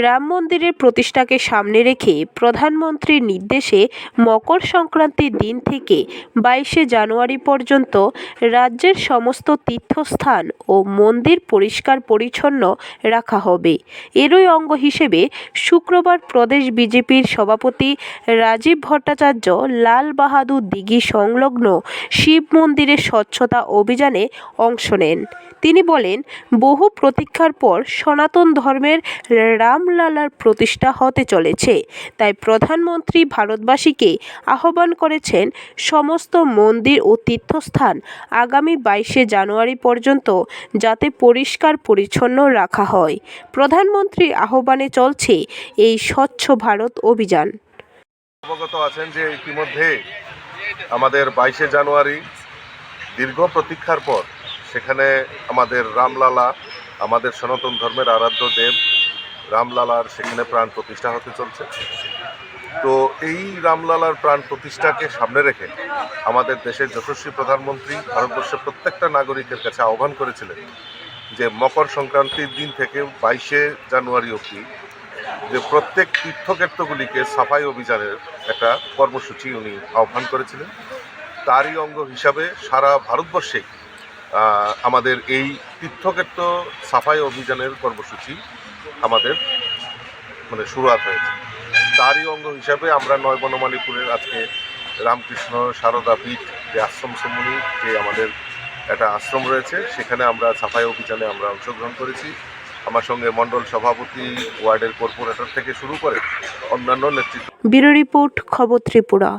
রাম মন্দিরের প্রতিষ্ঠাকে সামনে রেখে প্রধানমন্ত্রীর নির্দেশে মকর সংক্রান্তির দিন থেকে বাইশে জানুয়ারি পর্যন্ত রাজ্যের সমস্ত তীর্থস্থান ও মন্দির পরিষ্কার পরিচ্ছন্ন রাখা হবে। এরই অঙ্গ হিসেবে শুক্রবার প্রদেশ বিজেপির সভাপতি রাজীব ভট্টাচার্য লাল বাহাদুর দিঘি সংলগ্ন শিব মন্দিরের স্বচ্ছতা অভিযানে অংশ নেন। তিনি বলেন, বহু প্রতীক্ষার পর সনাতন ধর্মের রামলালার প্রতিষ্ঠা হতে চলেছে। তাই প্রধানমন্ত্রী ভারতবাসীকে আহ্বান করেছেন, সমস্ত মন্দির ও তীর্থস্থান আগামী বাইশে জানুয়ারি পর্যন্ত যাতে পরিষ্কার পরিচ্ছন্ন রাখা হয়। প্রধানমন্ত্রী আহ্বানে চলছে এই স্বচ্ছ ভারত অভিযান। অবগত আছেন যে ইতিমধ্যে আমাদের বাইশে জানুয়ারি দীর্ঘ প্রতীক্ষার পর সেখানে আমাদের রামলালা, আমাদের সনাতন ধর্মের আরাধ্য দেব রামলালার সেখানে প্রাণ প্রতিষ্ঠা হতে চলছে। তো এই রামলালার প্রাণ প্রতিষ্ঠাকে সামনে রেখে আমাদের দেশের যশস্বী প্রধানমন্ত্রী ভারতবর্ষের প্রত্যেকটা নাগরিকের কাছে আহ্বান করেছিলেন যে মকর সংক্রান্তির দিন থেকে বাইশে জানুয়ারি অবধি যে প্রত্যেক তীর্থক্ষেত্রগুলিকে সাফাই অভিযানের একটা কর্মসূচি উনি আহ্বান করেছিলেন। তারই অঙ্গ হিসাবে সারা ভারতবর্ষে আমাদের এই তীর্থক্ষেত্র সাফাই অভিযানের কর্মসূচি মানে শুরুয়াত হয়েছে। তারই অঙ্গ হিসাবে আমরা নয় বনমালীপুরের আজকে রামকৃষ্ণ সারদা পীঠ যে আশ্রম সমুনি যে আমাদের একটা আশ্রম রয়েছে, সেখানে আমরা সাফাই অভিযানে আমরা অংশগ্রহণ করেছি। আমার সঙ্গে মণ্ডল সভাপতি, ওয়ার্ডের কর্পোরেটর থেকে শুরু করে অন্যান্য নেতৃত্ব ব্যুরো রিপোর্ট, খবর ত্রিপুরা।